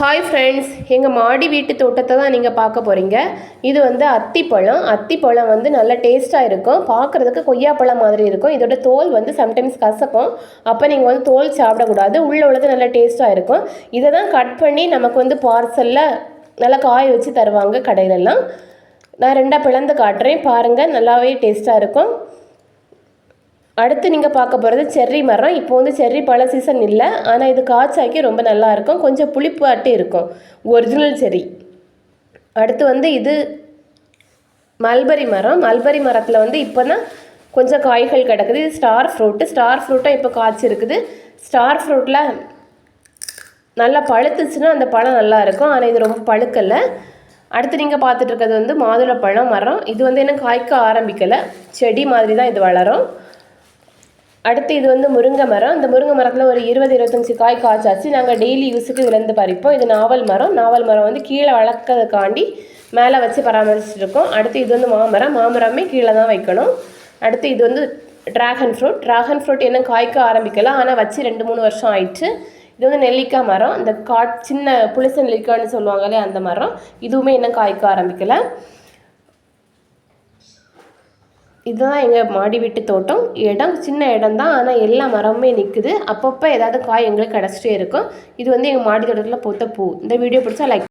Hi friends எங்கள் மாடி வீட்டு தோட்டத்தை தான் நீங்கள் பார்க்க போகிறீங்க இது வந்து அத்திப்பழம். அத்திப்பழம் வந்து நல்ல டேஸ்ட்டாக இருக்கும். பார்க்குறதுக்கு கொய்யாப்பழம் மாதிரி இருக்கும். இதோட தோல் வந்து சம்டைம்ஸ் கசக்கும். அப்போ நீங்கள் வந்து தோல் சாப்பிடக்கூடாது. உள்ளே உள்ளது நல்ல டேஸ்ட்டாக இருக்கும். இதை தான் கட் பண்ணி நமக்கு வந்து பார்சலில் நல்லா காய வச்சு தருவாங்க கடையிலலாம் நான் ரெண்டாக பிளந்து காட்டுறேன். பாருங்கள் நல்லாவே டேஸ்ட்டாக இருக்கும். அடுத்து நீங்கள் பார்க்க போகிறது செர்ரி மரம். இப்போ வந்து செர்ரி பழ சீசன் இல்லை. ஆனால் இது காய்ச்சாக்கி ரொம்ப நல்லா இருக்கும். கொஞ்சம் புளிப்பு இருக்கும். Original cherry. அடுத்து வந்து இது மல்பரி மரம். மல்பரி மரத்தில் வந்து இப்போ தான் கொஞ்சம் காய்கள் கிடக்குது. இது ஸ்டார் ஃப்ரூட்டு ஸ்டார் ஃப்ரூட்டாக இப்போ காய்ச்சிருக்குது. ஸ்டார் ஃப்ரூட்டில் நல்லா பழுத்துச்சுன்னா அந்த பழம் நல்லா இருக்கும். ஆனால் இது ரொம்ப பழுக்கலை. அடுத்து நீங்கள் பார்த்துட்டு இருக்கிறது வந்து மாதுளப்பழம் மரம். இது வந்து என்ன காய்க்க ஆரம்பிக்கலை. செடி மாதிரி தான் இது வளரும். அடுத்து இது வந்து முருங்கை மரம். இந்த முருங்கை மரத்தில் ஒரு இருபது இருபத்தஞ்சி காய் காய்ச்சாச்சு. நாங்கள் டெய்லி யூஸுக்கு விழுந்து பறிப்போம். இது நாவல் மரம். நாவல் மரம் வந்து கீழே வளர்க்கறதுக்காண்டி மேலே வச்சு பராமரிச்சுட்டு அடுத்து இது வந்து மாமரம். மாமரமே கீழே தான் வைக்கணும். அடுத்து இது வந்து ட்ராகன் ஃப்ரூட் ட்ராகன் ஃப்ரூட் என்ன காய்க்க ஆரம்பிக்கலாம் ஆனால் வச்சு ரெண்டு மூணு வருஷம் ஆயிடுச்சு இது வந்து நெல்லிக்காய் மரம். இந்த கா சின்ன புளிச நெல்லிக்காய்னு சொல்லுவாங்களே அந்த மரம். இதுவுமே இன்னும் காய்க்க ஆரம்பிக்கலை. இதுதான் எங்கள் மாடி வீட்டு தோட்டம். இடம் சின்ன இடம் தான் ஆனால் எல்லா மரமுமே நிற்குது அப்பப்போ ஏதாவது காய் எங்களுக்கு கிடச்சிட்டே இருக்கும். இது வந்து எங்கள் மாடி தோட்டத்தில் பூத்த பூ. இந்த வீடியோ பிடிச்சா லைக்